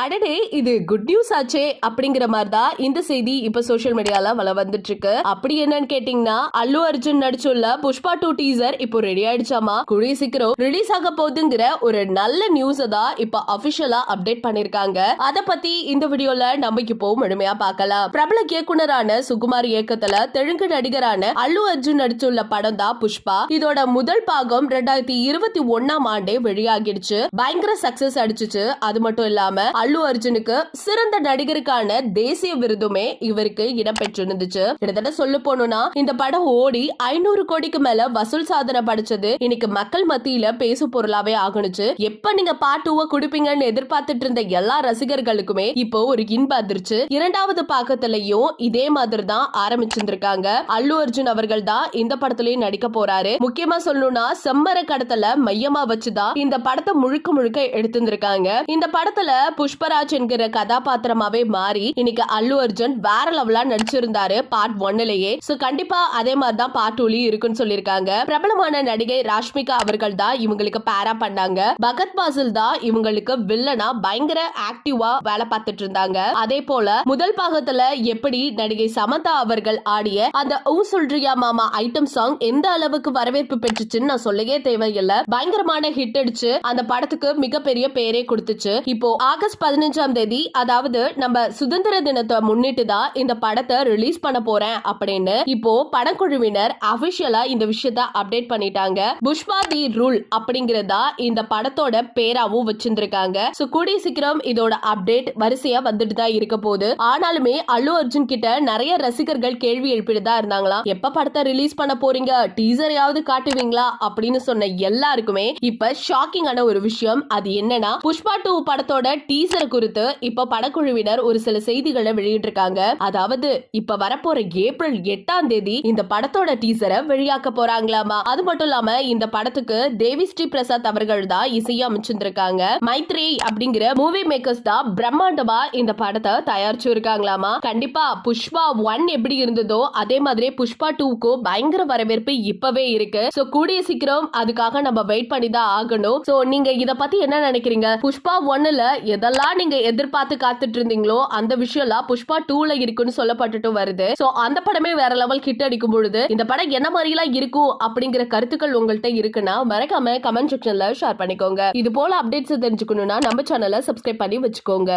அடடே இது good news ஆச்சே அப்படிங்கிற மாதிரி தான் இந்த செய்தி இப்ப சோஷியல் மீடியால வள வந்துட்டு இருக்கு அப்படி என்னன்னு கேட்டீங்கன்னா அல்லு அர்ஜுன் நடிச்சுள்ள புஷ்பா டூ டீசர் இப்போ ரெடி ஆயிடுச்சாமா? கூடிய சீக்கிரம் ரிலீஸ் ஆக போகுதுங்கிற ஒரு நல்ல நியூஸ் தான் இப்ப அபிஷியலா அப்டேட் பண்ணிருக்காங்க. அத பத்தி இந்த வீடியோல நம்ம இப்போ முழுமையா பார்க்கலாம். பிரபல இயக்குனரான சுகுமார் இயக்கத்துல தெலுங்கு நடிகரான அல்லு அர்ஜுன் நடிச்சுள்ள படம் தான் புஷ்பா. இதோட முதல் பாகம் ரெண்டாயிரத்தி இருபத்தி ஒன்னாம் ஆண்டே வெளியாகிடுச்சு. பயங்கர சக்சஸ் அடிச்சுச்சு. அது மட்டும் இல்லாம அல்லு அர்ஜுனுக்கு சிறந்த நடிகருக்கான தேசிய விருதுமே இவருக்கு இடம்பெற்றிருந்துச்சு. கிட்டத்தட்ட சொல்ல போனோம்னா இந்த படம் ஓடி ஐநூறு கோடிக்கு மேல வசூல் சாதனை படைச்சது இன்னைக்கு மக்கள் மத்தியில பேசு பொருளாவே ஆகணுச்சு எப்ப நீங்க பார்ட் டூவை குடிப்பீங்கன்னு எதிர்பார்த்துட்டு இருந்த எல்லா ரசிகர்களுக்குமே இப்போ ஒரு இன்ப அதிர்ச்சி. இரண்டாவது பாக்கத்திலையும் இதே மாதிரி தான் ஆரம்பிச்சிருந்திருக்காங்க. அல்லு அர்ஜுன் அவர்கள் தான் இந்த படத்துலயும் நடிக்க போறாரு. முக்கியமா சொல்லணும்னா செம்மர கடத்தல மையமா வச்சுதான் இந்த படத்தை முழுக்க முழுக்க எடுத்திருந்திருக்காங்க. இந்த படத்துல புஷ் புஷ்பராஜ் என்கிற கதாபாத்திரமாவே மாறி இன்னைக்கு அல்லு அர்ஜுன் வேற லெவலா நடிச்சிருந்தாரு பார்ட் ஒன்னுலயே சோ கண்டிப்பா அதே மாதிரி தான் பார்ட் டூலயும் இருக்குன்னு சொல்லியிருக்காங்க. பிரபலமான நடிகை ராஷ்மிகா அவர்கள் தான் இவங்களுக்கு பேரா பண்ணாங்க. பகத் பாசில் தான் இவங்களுக்கு வில்லனா பயங்கர ஆக்டிவா வேலை பார்த்துட்டு இருந்தாங்க. அதே போல முதல் பாகத்துல எப்படி நடிகை சமந்தா அவர்கள் ஆடிய அந்த ஊ சொல்றியா மாமா ஐட்டம் சாங் எந்த அளவுக்கு வரவேற்பு பெற்றுச்சுன்னு நான் சொல்லவே தேவையில்லை. பயங்கரமான ஹிட் அடிச்சு அந்த படத்துக்கு மிகப்பெரிய பேரே கொடுத்துச்சு. இப்போ ஆகஸ்ட் பதினஞ்சாம் தேதி அதாவது நம்ம சுதந்திர தினத்தை முன்னிட்டு தான் இந்த படத்தை ரிலீஸ் பண்ண போறேன் அப்படின்னு இப்போ படக்குழுவினர் அபிஷியலா இந்த விஷயத்த அப்டேட் பண்ணிட்டாங்க. புஷ்பா தி ரூல் அப்படிங்கறதா இந்த படத்தோட பேராவும் வச்சிருந்திருக்காங்க. சோ கூடிய சீக்கிரம் இதோட அப்டேட் வரிசையா வந்துட்டு தான் இருக்க போகுது. ஆனாலுமே அல்லு அர்ஜுன் கிட்ட நிறைய ரசிகர்கள் கேள்வி எழுப்பிட்டு தான் இருந்தாங்களாம். எப்ப படத்தை ரிலீஸ் பண்ண போறீங்க? டீசரையாவது காட்டுவீங்களா? அப்படின்னு சொன்ன எல்லாருக்குமே இப்ப ஷாக்கிங்கான ஒரு விஷயம் அது என்னன்னா புஷ்பா டூ படத்தோட டீசர் குறித்து இப்ப படக்குழுவினர் ஒரு சில செய்திகளை வெளியிட்டிருக்காங்க. அதாவது இப்ப வரப்போற ஏப்ரல் எட்டாம் தேதி இந்த படத்தோட டீசரை வெளியாக்க போறாங்களாமா? அது மட்டும் இல்லாம இந்த படத்துக்கு தேவி ஸ்ரீ பிரசாத் அவர்கள் தான் இசையை அமைச்சிருந்திருக்காங்க. மைத்ரி அப்படிங்கிற மூவி மேக்கர்ஸ் தான் பிரம்மாண்டமா இந்த படத்தை தயாரிச்சு இருக்காங்களாமா கண்டிப்பா புஷ்பா ஒன் எப்படி இருந்ததோ அதே மாதிரி புஷ்பா டூக்கும் பயங்கர வரவேற்பு இப்பவே இருக்கு. சோ கூடிய சீக்கிரம் அதுக்காக நம்ம வெயிட் பண்ணி தான் ஆகணும். சோ நீங்க இத பத்தி என்ன நினைக்கிறீங்க? புஷ்பா ஒன்னுல எதெல்லாம் நீங்க எதிர்பார்த்து காத்துட்டு இருந்தீங்களோ அந்த விஷயம்லாம் புஷ்பா டூல இருக்குன்னு சொல்லப்பட்டுட்டு வருது. சோ அந்த படமே வேற லெவல் ஹிட் அடிக்கும் பொழுது இந்த படம் என்ன மாதிரி எல்லாம் இருக்கும் அப்படிங்கிற கருத்துக்கள் உங்கள்கிட்ட இருக்குன்னா மறக்காம கமெண்ட் செக்ஷன்ல ஷேர் பண்ணிக்கோங்க. இது போல அப்டேட்ஸ் தெரிஞ்சுக்கணும்னா நம்ம சேனலை சப்ஸ்கிரைப் பண்ணி வச்சுக்கோங்க.